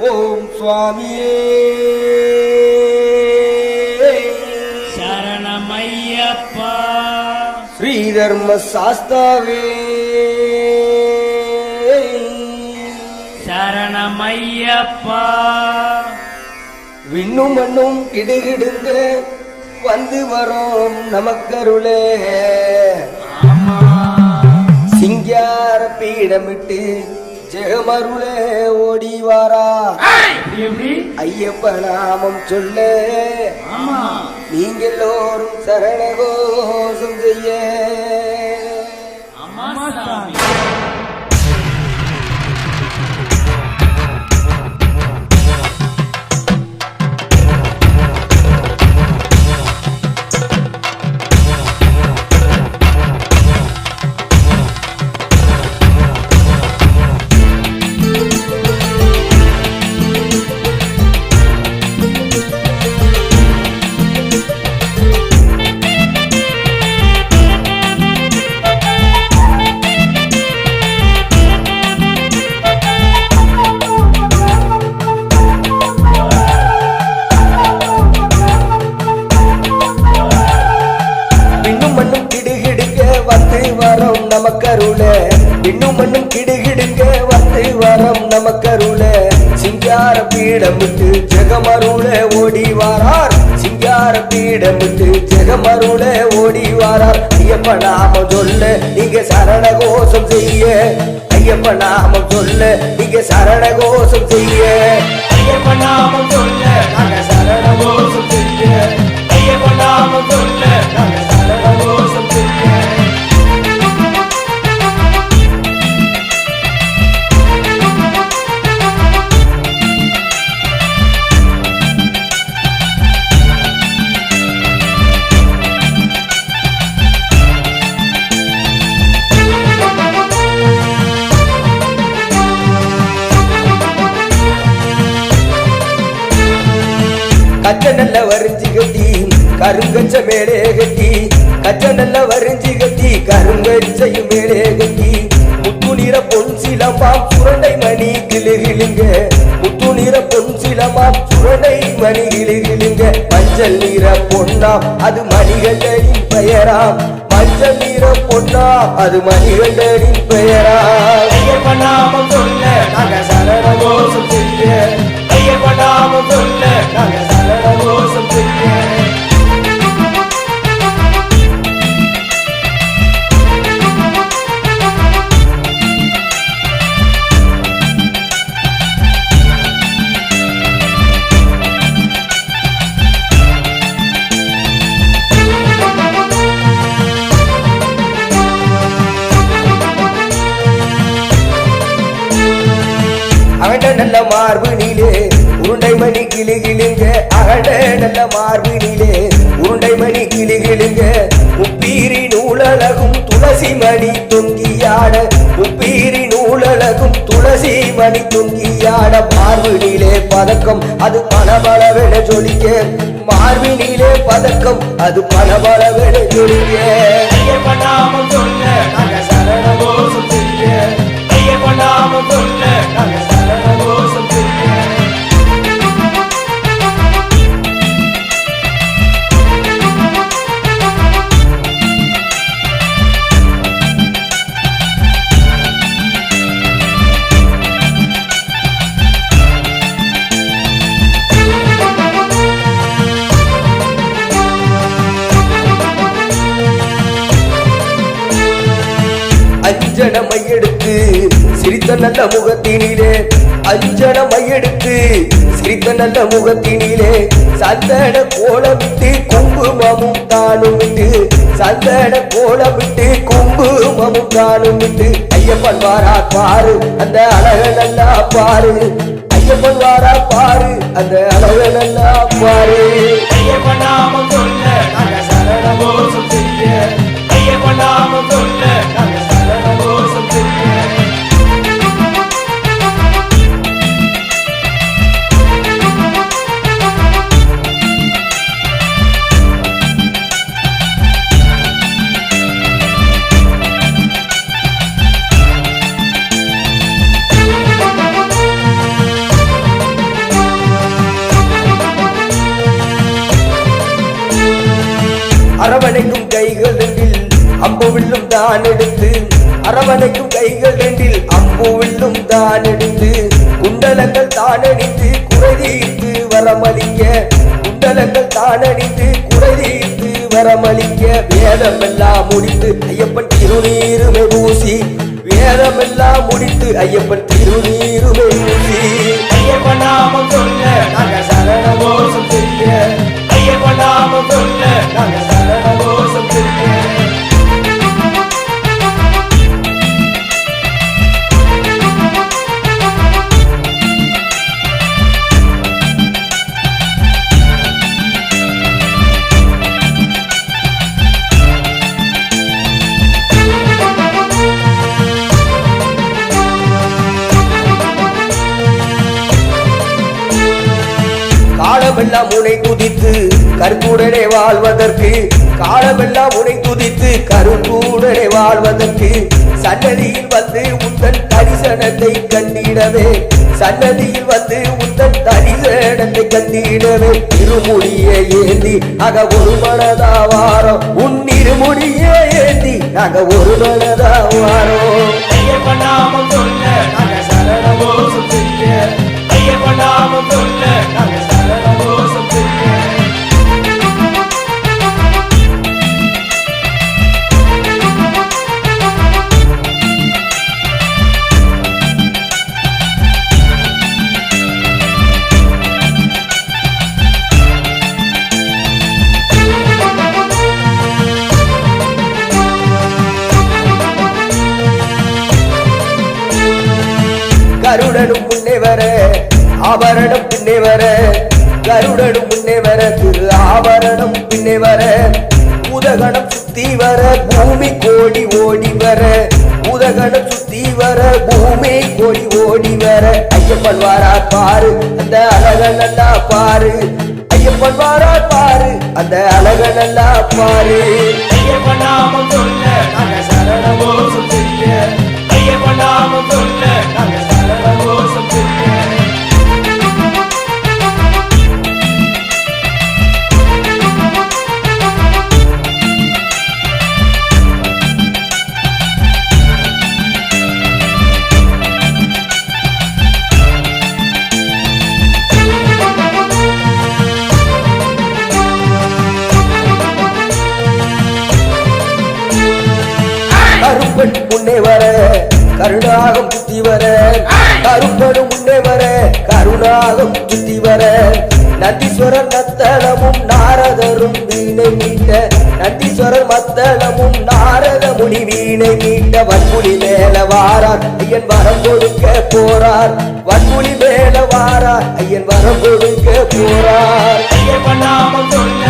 ஓம் சுவாமியே. சரணமையப்பா. ஸ்ரீதர்ம சாஸ்தாவே. சரணமையப்பா. விண்ணும் மண்ணும் கிடுகிடுங்க வந்து வரோம் நமக்கருளே. சிங்கார பீடமிட்டு ஜெகமருளே ஓடி வாரா ஐயப்ப நாமம் சொல்ல. நீங்க எல்லோரும் சரணகோஷம் செய்ய. நமக்கருள. இன்னும் மண்ணும் கிடுகிடுங்க வந்து வரம் நமக்கருள. சிங்கார பீடமிட்டு ஜெகமருள ஓடி வாரார். சிங்கார பீடமிட்டு ஜெகமருள ஓடி வாரார். ஐயப்ப நாம சொல்ல நீங்க சரண கோஷம் செய்ய. ஐயப்ப நாமம் சொல்ல நீங்க சரண கோஷம் செய்ய. ஐயப்ப நாமம் சொல்ல கச்ச நல்ல வரிஞ்சு கட்டி கருங்கச்ச மேலே கட்டி கச்ச நல்ல வரிஞ்சு கட்டி கருங்கச்சையும் மேலே கட்டி. முத்து நிற பொன் சிலமாம் சுரண்டை மணி கிளிகிழுங்க முத்து நிற பொன் சிலமாம் சுரண்டை மணி கிளிகிழுங்க மஞ்சள் நிற பொன்னாம் அது மணிகண்டனின் பெயராம் மஞ்சள் நிற பொன்னாம் அது மணிகண்டனின் பெயராம் நல்ல மார்பினிலே. உருண்டை மணி கிளி கிளிங்க அகட நல்ல மார்பினிலே. உருண்டை மணி கிளி கிளிங்க உப்பீரி நூலழகும் துளசி மணி தொங்கியாட. உப்பீரி நூலழகும் துளசி மணி தொங்கியாட. மார்பினிலே பதக்கம் அது பணபலவென ஜொலிக்க. மார்பினிலே பதக்கம் அது பணபலவென ஜொலிக்க. ஐயப்ப சொல்ல நாங்க சரணமோ கோஷம் செய்ய சொல்ல நாங்க நல்ல முகத்தினிலே அஞ்சன மையெடுத்து சிரித்த நல்ல முகத்தினிலே சந்தன கோலமிட்டு குங்குமமும் தானும் விட்டு சந்தன கோலமிட்டு குங்குமமும் தானும் விட்டு ஐயப்பன் வாரா பாரு அந்த அழக நல்லா பாரு. ஐயப்பன் வாரா பாரு அந்த அழக நல்லா பாரு. ஐயப்பன் நாமம் சொல்ல தான் எடுத்து அரவணைக்கும் கைகள் ரெண்டில் அம்பு வில்லும் தான் எடுத்து குண்டலங்கள் தான் அணிந்து குறை வரமளிக்க. குண்டலங்கள் தான் அணிந்து குறை வரமளிக்க. வேதமெல்லாம் முடித்து ஐயப்பன் திருநீருமை பூசி. வேதமெல்லாம் முடித்து ஐயப்பன் திருநீருமை பூசி. ஐயப்பன் நாமம் சொல்ல நாங்க சரண மோசம் செய்ய. ஐயப்பன் நாமம் சொல்ல நாங்க காலமெல்லாம் உனை துதித்து கருத்துடனே வாழ்வதற்கு காலமெல்லாம் உனை துதித்து கருத்துடனே வாழ்வதற்கு சன்னதியில் வந்து உந்தன் தரிசனத்தை கண்டிடவே சன்னதியில் வந்து உந்தன் தரிசனத்தை கண்டிடவே. இருமுடியே ஏந்தி அக ஒரு மனதா வாரம் உன் இருமுடியே ஏந்தி அக ஒரு மனதா வாரம் கருடனும் முன்னே வர ஆபரணம் பின்னே வர. கருடனும் முன்னே வர திரு ஆபரணம் பின்னே வர. உதகணம் சுத்தி வர பூமி கோடி ஓடி வர. உதகணம் சுத்தி வர பூமி கோடி ஓடி வர. ஐயப்பன் வாரா பாரு அந்த அழக நல்லா பாரு. ஐயப்பன் வாரா பாரு அந்த அழக நல்லா பாரு. கருப்பன் முன்னே வர கருணாகம் சுத்தி வர கருப்பனும் முன்னே வர கருணாகம் சுத்தி வர. நந்தீஸ்வரர் நத்தளமும் நாரதரும் வீணை மீட்ட நந்தீஸ்வரர் மத்தளமும் நாரத முனி வீணை மீட்ட வன்முடி மேல வாரார். ஐயன் வரம் கொடுக்க போறார். வன்முடி மேல வாரார். ஐயன் வரம் கொடுக்க போறார். ஐயன் பண்ணாமல் சொல்ல